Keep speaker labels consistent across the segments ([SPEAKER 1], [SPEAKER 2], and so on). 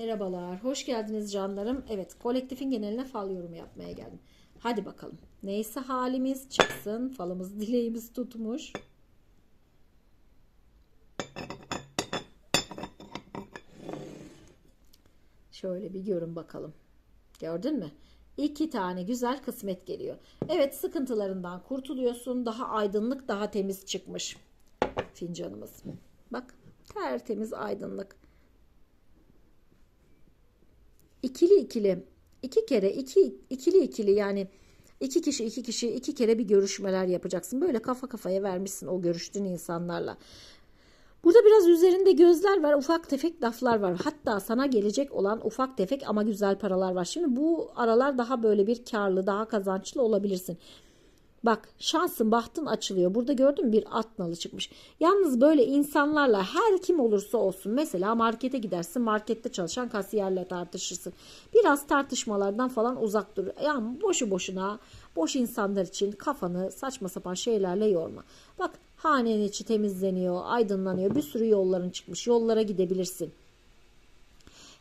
[SPEAKER 1] Merhabalar, hoş geldiniz canlarım. Evet, kolektifin geneline fal yorumu yapmaya geldim. Hadi bakalım. Neyse halimiz çıksın. Falımız, dileğimiz tutmuş. Şöyle bir görün bakalım. Gördün mü? İki tane güzel kısmet geliyor. Evet, sıkıntılarından kurtuluyorsun. Daha aydınlık, daha temiz çıkmış fincanımız. Bak, tertemiz aydınlık. İkili ikili iki kere iki ikili ikili yani iki kişi iki kişi iki kere bir görüşmeler yapacaksın. Böyle kafa kafaya vermişsin o görüştüğün insanlarla. Burada biraz üzerinde gözler var, ufak tefek laflar var. Hatta sana gelecek olan ufak tefek ama güzel paralar var. Şimdi bu aralar daha böyle bir karlı, daha kazançlı olabilirsin. Bak şansın bahtın açılıyor. Burada gördün mü bir at nalı çıkmış. Yalnız böyle insanlarla her kim olursa olsun mesela markete gidersin markette çalışan kasiyerle tartışırsın. Biraz tartışmalardan falan uzak dur. Yani boşu boşuna boş insanlar için kafanı saçma sapan şeylerle yorma. Bak hanenin içi temizleniyor aydınlanıyor bir sürü yolların çıkmış yollara gidebilirsin.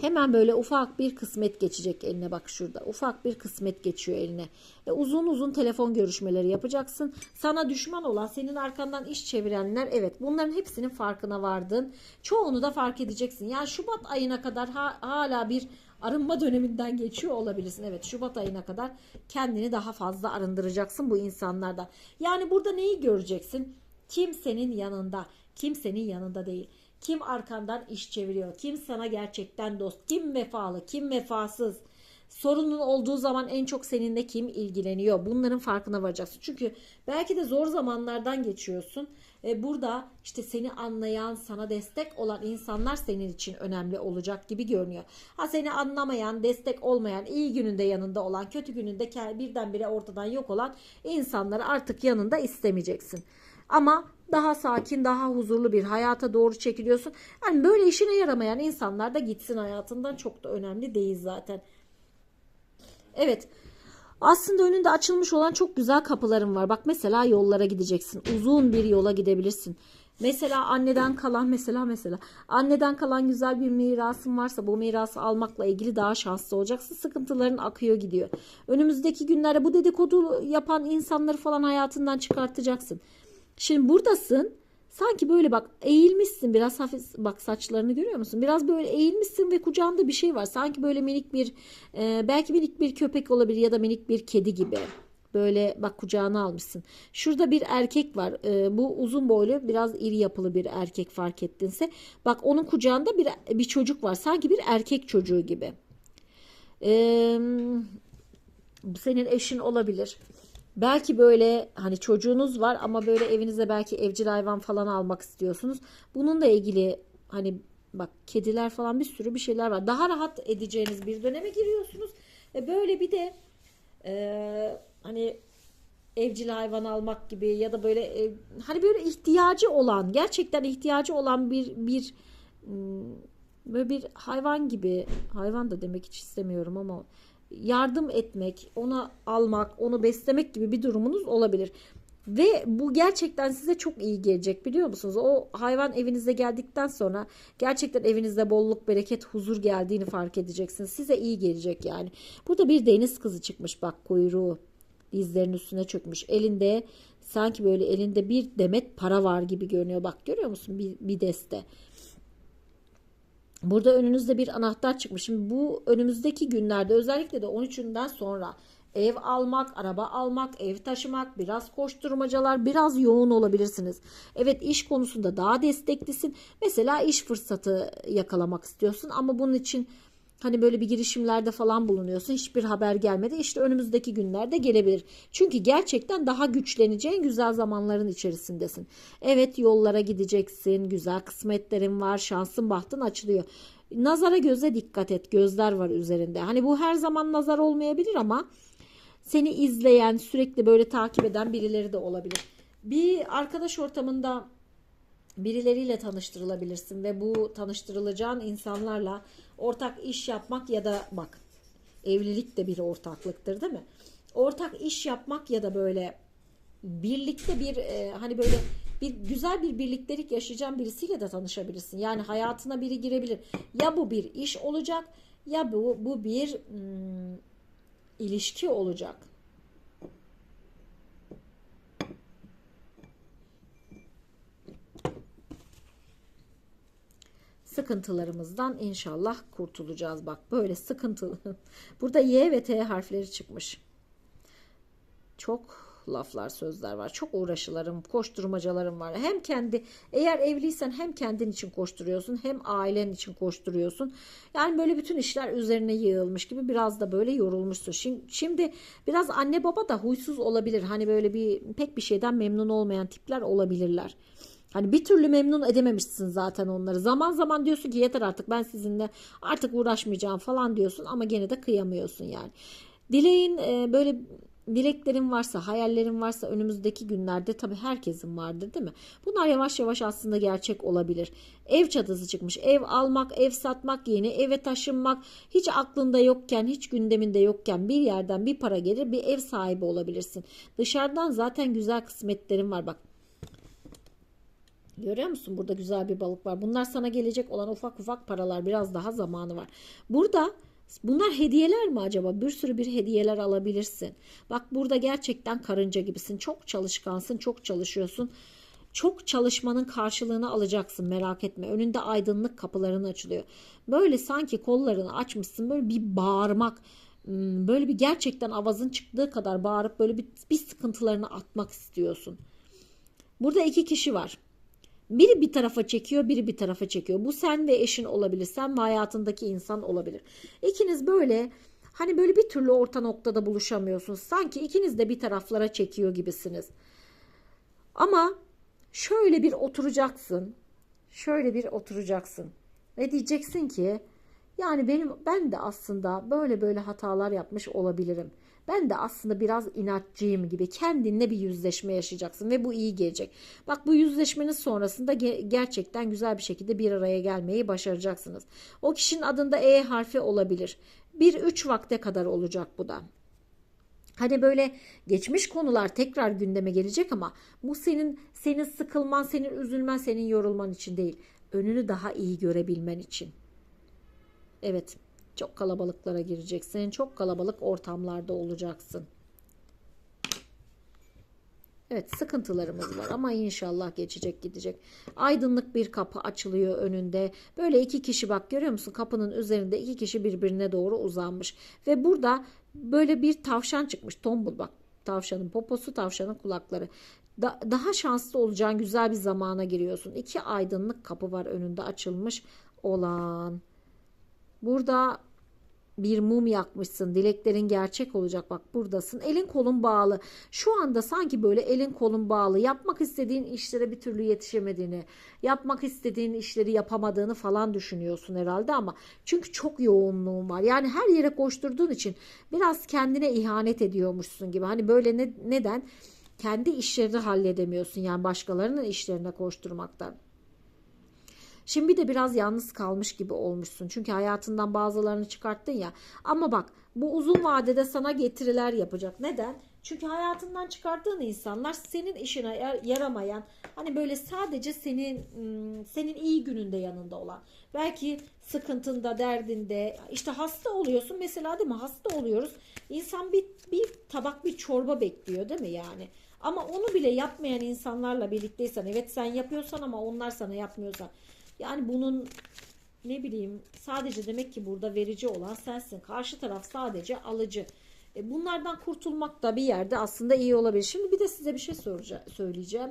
[SPEAKER 1] Hemen böyle ufak bir kısmet geçecek eline bak şurada. Ufak bir kısmet geçiyor eline. E, uzun uzun telefon görüşmeleri yapacaksın. Sana düşman olan senin arkandan iş çevirenler evet bunların hepsinin farkına vardın. Çoğunu da fark edeceksin. Yani Şubat ayına kadar ha- hala bir arınma döneminden geçiyor olabilirsin. Evet Şubat ayına kadar kendini daha fazla arındıracaksın bu insanlardan. Yani burada neyi göreceksin? Kimsenin yanında, kimsenin yanında değil. Kim arkandan iş çeviriyor? Kim sana gerçekten dost? Kim vefalı? Kim vefasız? Sorunun olduğu zaman en çok seninle kim ilgileniyor? Bunların farkına varacaksın. Çünkü belki de zor zamanlardan geçiyorsun. E, burada işte seni anlayan, sana destek olan insanlar senin için önemli olacak gibi görünüyor. Ha seni anlamayan, destek olmayan, iyi gününde yanında olan, kötü gününde birdenbire ortadan yok olan insanları artık yanında istemeyeceksin. Ama daha sakin, daha huzurlu bir hayata doğru çekiliyorsun. Yani böyle işine yaramayan insanlar da gitsin hayatından çok da önemli değil zaten. Evet. Aslında önünde açılmış olan çok güzel kapılarım var. Bak mesela yollara gideceksin. Uzun bir yola gidebilirsin. Mesela anneden kalan mesela mesela anneden kalan güzel bir mirasın varsa bu mirası almakla ilgili daha şanslı olacaksın. Sıkıntıların akıyor gidiyor. Önümüzdeki günlerde bu dedikodu yapan insanları falan hayatından çıkartacaksın. Şimdi buradasın. Sanki böyle bak eğilmişsin biraz hafif bak saçlarını görüyor musun? Biraz böyle eğilmişsin ve kucağında bir şey var. Sanki böyle minik bir e, belki minik bir köpek olabilir ya da minik bir kedi gibi. Böyle bak kucağına almışsın. Şurada bir erkek var. E, bu uzun boylu biraz iri yapılı bir erkek fark ettinse. Bak onun kucağında bir bir çocuk var. Sanki bir erkek çocuğu gibi. Bu senin eşin olabilir. Belki böyle hani çocuğunuz var ama böyle evinize belki evcil hayvan falan almak istiyorsunuz. Bununla ilgili hani bak kediler falan bir sürü bir şeyler var. Daha rahat edeceğiniz bir döneme giriyorsunuz. Ve böyle bir de e, hani evcil hayvan almak gibi ya da böyle e, hani böyle ihtiyacı olan gerçekten ihtiyacı olan bir bir böyle bir hayvan gibi hayvan da demek hiç istemiyorum ama yardım etmek, ona almak, onu beslemek gibi bir durumunuz olabilir. Ve bu gerçekten size çok iyi gelecek biliyor musunuz? O hayvan evinize geldikten sonra gerçekten evinizde bolluk, bereket, huzur geldiğini fark edeceksiniz. Size iyi gelecek yani. Burada bir deniz kızı çıkmış bak kuyruğu dizlerinin üstüne çökmüş. Elinde sanki böyle elinde bir demet para var gibi görünüyor. Bak görüyor musun bir, bir deste. Burada önünüzde bir anahtar çıkmış. Şimdi bu önümüzdeki günlerde özellikle de 13'ünden sonra ev almak, araba almak, ev taşımak, biraz koşturmacalar, biraz yoğun olabilirsiniz. Evet iş konusunda daha desteklisin. Mesela iş fırsatı yakalamak istiyorsun ama bunun için hani böyle bir girişimlerde falan bulunuyorsun. Hiçbir haber gelmedi. İşte önümüzdeki günlerde gelebilir. Çünkü gerçekten daha güçleneceğin güzel zamanların içerisindesin. Evet yollara gideceksin. Güzel kısmetlerin var. Şansın bahtın açılıyor. Nazara göze dikkat et. Gözler var üzerinde. Hani bu her zaman nazar olmayabilir ama seni izleyen, sürekli böyle takip eden birileri de olabilir. Bir arkadaş ortamında birileriyle tanıştırılabilirsin ve bu tanıştırılacağın insanlarla ortak iş yapmak ya da bak evlilik de bir ortaklıktır değil mi? Ortak iş yapmak ya da böyle birlikte bir e, hani böyle bir güzel bir birliktelik yaşayacağın birisiyle de tanışabilirsin. Yani hayatına biri girebilir. Ya bu bir iş olacak ya bu bu bir hmm, ilişki olacak. Sıkıntılarımızdan inşallah kurtulacağız. Bak böyle sıkıntılı. Burada Y ve T harfleri çıkmış. Çok laflar, sözler var. Çok uğraşılarım, koşturmacalarım var. Hem kendi eğer evliysen hem kendin için koşturuyorsun, hem ailen için koşturuyorsun. Yani böyle bütün işler üzerine yığılmış gibi biraz da böyle yorulmuşsun. Şimdi, şimdi biraz anne baba da huysuz olabilir. Hani böyle bir pek bir şeyden memnun olmayan tipler olabilirler. Hani bir türlü memnun edememişsin zaten onları. Zaman zaman diyorsun ki yeter artık ben sizinle artık uğraşmayacağım falan diyorsun ama gene de kıyamıyorsun yani. Dileğin e, böyle dileklerin varsa, hayallerin varsa önümüzdeki günlerde tabii herkesin vardır değil mi? Bunlar yavaş yavaş aslında gerçek olabilir. Ev çatısı çıkmış. Ev almak, ev satmak, yeni eve taşınmak hiç aklında yokken, hiç gündeminde yokken bir yerden bir para gelir, bir ev sahibi olabilirsin. Dışarıdan zaten güzel kısmetlerin var bak. Görüyor musun? Burada güzel bir balık var. Bunlar sana gelecek olan ufak ufak paralar. Biraz daha zamanı var. Burada bunlar hediyeler mi acaba? Bir sürü bir hediyeler alabilirsin. Bak burada gerçekten karınca gibisin. Çok çalışkansın, çok çalışıyorsun. Çok çalışmanın karşılığını alacaksın merak etme. Önünde aydınlık kapıların açılıyor. Böyle sanki kollarını açmışsın böyle bir bağırmak böyle bir gerçekten avazın çıktığı kadar bağırıp böyle bir, bir sıkıntılarını atmak istiyorsun. Burada iki kişi var. Biri bir tarafa çekiyor, biri bir tarafa çekiyor. Bu sen ve eşin olabilir, sen ve hayatındaki insan olabilir. İkiniz böyle hani böyle bir türlü orta noktada buluşamıyorsunuz. Sanki ikiniz de bir taraflara çekiyor gibisiniz. Ama şöyle bir oturacaksın. Şöyle bir oturacaksın. Ve diyeceksin ki yani benim ben de aslında böyle böyle hatalar yapmış olabilirim. Ben de aslında biraz inatçıyım gibi kendinle bir yüzleşme yaşayacaksın ve bu iyi gelecek. Bak bu yüzleşmenin sonrasında ge- gerçekten güzel bir şekilde bir araya gelmeyi başaracaksınız. O kişinin adında E harfi olabilir. Bir üç vakte kadar olacak bu da. Hani böyle geçmiş konular tekrar gündeme gelecek ama bu senin senin sıkılman, senin üzülmen, senin yorulman için değil. Önünü daha iyi görebilmen için. Evet. Çok kalabalıklara gireceksin. Çok kalabalık ortamlarda olacaksın. Evet sıkıntılarımız var ama inşallah geçecek gidecek. Aydınlık bir kapı açılıyor önünde. Böyle iki kişi bak görüyor musun? Kapının üzerinde iki kişi birbirine doğru uzanmış. Ve burada böyle bir tavşan çıkmış. Tombul bak tavşanın poposu tavşanın kulakları. Da, daha şanslı olacağın güzel bir zamana giriyorsun. İki aydınlık kapı var önünde açılmış olan. Burada bir mum yakmışsın. Dileklerin gerçek olacak. Bak buradasın. Elin kolun bağlı. Şu anda sanki böyle elin kolun bağlı. Yapmak istediğin işlere bir türlü yetişemediğini, yapmak istediğin işleri yapamadığını falan düşünüyorsun herhalde ama çünkü çok yoğunluğun var. Yani her yere koşturduğun için biraz kendine ihanet ediyormuşsun gibi. Hani böyle ne, neden? Kendi işlerini halledemiyorsun yani başkalarının işlerine koşturmaktan. Şimdi de biraz yalnız kalmış gibi olmuşsun. Çünkü hayatından bazılarını çıkarttın ya. Ama bak bu uzun vadede sana getiriler yapacak. Neden? Çünkü hayatından çıkarttığın insanlar senin işine yaramayan hani böyle sadece senin senin iyi gününde yanında olan belki sıkıntında derdinde işte hasta oluyorsun mesela değil mi hasta oluyoruz insan bir, bir tabak bir çorba bekliyor değil mi yani ama onu bile yapmayan insanlarla birlikteysen evet sen yapıyorsan ama onlar sana yapmıyorsan yani bunun ne bileyim sadece demek ki burada verici olan sensin. Karşı taraf sadece alıcı. E bunlardan kurtulmak da bir yerde aslında iyi olabilir. Şimdi bir de size bir şey söyleyeceğim.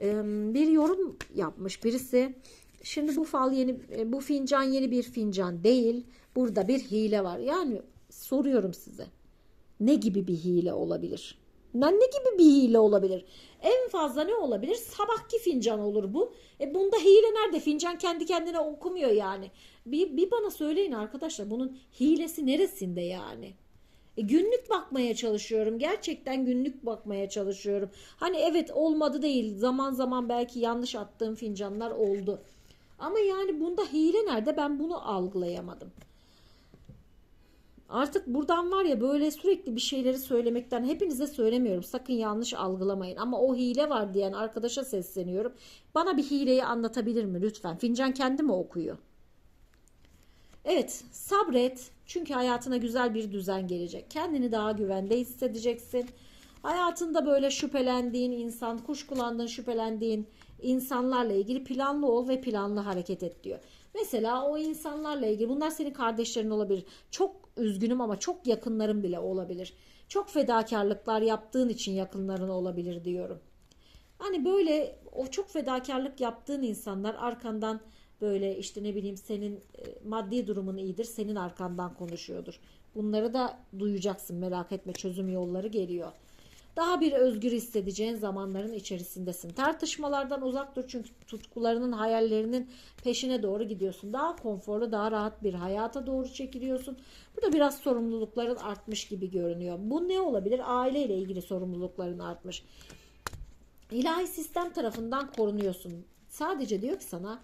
[SPEAKER 1] E, bir yorum yapmış birisi. Şimdi bu fal yeni e, bu fincan yeni bir fincan değil. Burada bir hile var. Yani soruyorum size. Ne gibi bir hile olabilir? Ne gibi bir hile olabilir? En fazla ne olabilir? Sabahki fincan olur bu. E bunda hile nerede? Fincan kendi kendine okumuyor yani. Bir, bir bana söyleyin arkadaşlar bunun hilesi neresinde yani? E günlük bakmaya çalışıyorum. Gerçekten günlük bakmaya çalışıyorum. Hani evet olmadı değil. Zaman zaman belki yanlış attığım fincanlar oldu. Ama yani bunda hile nerede? Ben bunu algılayamadım. Artık buradan var ya böyle sürekli bir şeyleri söylemekten hepinize söylemiyorum. Sakın yanlış algılamayın. Ama o hile var diyen arkadaşa sesleniyorum. Bana bir hileyi anlatabilir mi lütfen? Fincan kendi mi okuyor? Evet sabret. Çünkü hayatına güzel bir düzen gelecek. Kendini daha güvende hissedeceksin. Hayatında böyle şüphelendiğin insan, kuşkulandığın, şüphelendiğin insanlarla ilgili planlı ol ve planlı hareket et diyor. Mesela o insanlarla ilgili bunlar senin kardeşlerin olabilir. Çok üzgünüm ama çok yakınların bile olabilir. Çok fedakarlıklar yaptığın için yakınların olabilir diyorum. Hani böyle o çok fedakarlık yaptığın insanlar arkandan böyle işte ne bileyim senin e, maddi durumun iyidir, senin arkandan konuşuyordur. Bunları da duyacaksın merak etme çözüm yolları geliyor. Daha bir özgür hissedeceğin zamanların içerisindesin. Tartışmalardan uzak dur çünkü tutkularının, hayallerinin peşine doğru gidiyorsun. Daha konforlu, daha rahat bir hayata doğru çekiliyorsun. Burada biraz sorumlulukların artmış gibi görünüyor. Bu ne olabilir? Aileyle ilgili sorumlulukların artmış. İlahi sistem tarafından korunuyorsun. Sadece diyor ki sana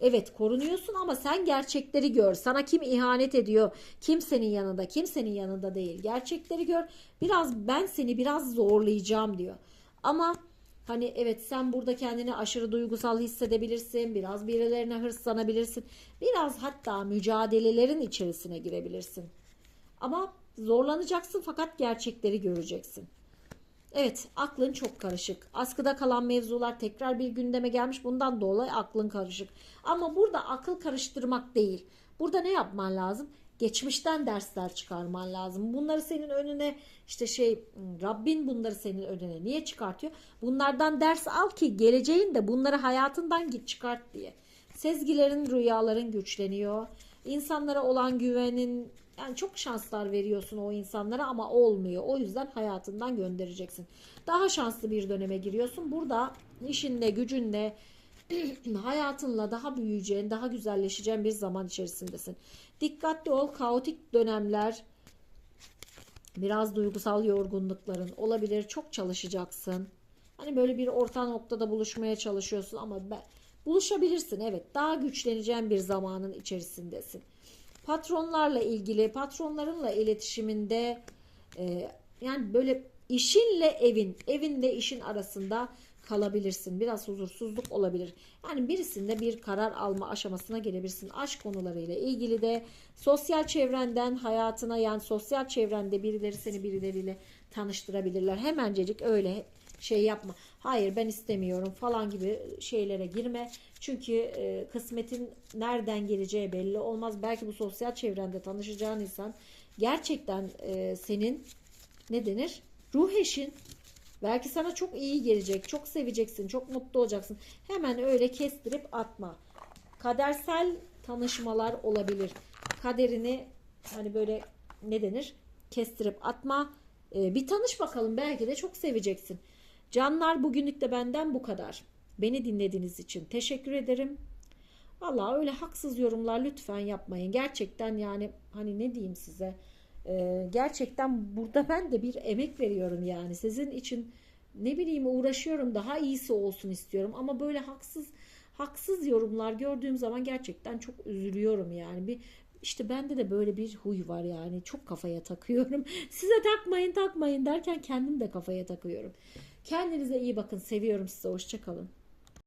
[SPEAKER 1] Evet korunuyorsun ama sen gerçekleri gör. Sana kim ihanet ediyor? Kim senin yanında? Kim senin yanında değil? Gerçekleri gör. Biraz ben seni biraz zorlayacağım diyor. Ama hani evet sen burada kendini aşırı duygusal hissedebilirsin. Biraz birilerine hırslanabilirsin. Biraz hatta mücadelelerin içerisine girebilirsin. Ama zorlanacaksın fakat gerçekleri göreceksin. Evet aklın çok karışık. Askıda kalan mevzular tekrar bir gündeme gelmiş. Bundan dolayı aklın karışık. Ama burada akıl karıştırmak değil. Burada ne yapman lazım? Geçmişten dersler çıkarman lazım. Bunları senin önüne işte şey Rabbin bunları senin önüne niye çıkartıyor? Bunlardan ders al ki geleceğin de bunları hayatından git çıkart diye. Sezgilerin, rüyaların güçleniyor. İnsanlara olan güvenin yani çok şanslar veriyorsun o insanlara ama olmuyor. O yüzden hayatından göndereceksin. Daha şanslı bir döneme giriyorsun. Burada işinle, gücünle, hayatınla daha büyüyeceğin, daha güzelleşeceğin bir zaman içerisindesin. Dikkatli ol. Kaotik dönemler, biraz duygusal yorgunlukların olabilir. Çok çalışacaksın. Hani böyle bir orta noktada buluşmaya çalışıyorsun ama ben, buluşabilirsin. Evet, daha güçleneceğin bir zamanın içerisindesin patronlarla ilgili patronlarınla iletişiminde e, yani böyle işinle evin evinle işin arasında kalabilirsin. Biraz huzursuzluk olabilir. Yani birisinde bir karar alma aşamasına gelebilirsin. Aşk konularıyla ilgili de sosyal çevrenden hayatına yani sosyal çevrende birileri seni birileriyle tanıştırabilirler. Hemencecik öyle şey yapma. Hayır ben istemiyorum falan gibi şeylere girme. Çünkü e, kısmetin nereden geleceği belli olmaz. Belki bu sosyal çevrende tanışacağın insan gerçekten e, senin ne denir? Ruh eşin. Belki sana çok iyi gelecek, çok seveceksin, çok mutlu olacaksın. Hemen öyle kestirip atma. Kadersel tanışmalar olabilir. Kaderini hani böyle ne denir? Kestirip atma. Ee, bir tanış bakalım belki de çok seveceksin. Canlar bugünlük de benden bu kadar. Beni dinlediğiniz için teşekkür ederim. Valla öyle haksız yorumlar lütfen yapmayın. Gerçekten yani hani ne diyeyim size. Ee, gerçekten burada ben de bir emek veriyorum yani. Sizin için ne bileyim uğraşıyorum daha iyisi olsun istiyorum. Ama böyle haksız haksız yorumlar gördüğüm zaman gerçekten çok üzülüyorum yani. Bir işte bende de böyle bir huy var yani çok kafaya takıyorum. Size takmayın takmayın derken kendim de kafaya takıyorum. Kendinize iyi bakın. Seviyorum sizi. Hoşçakalın.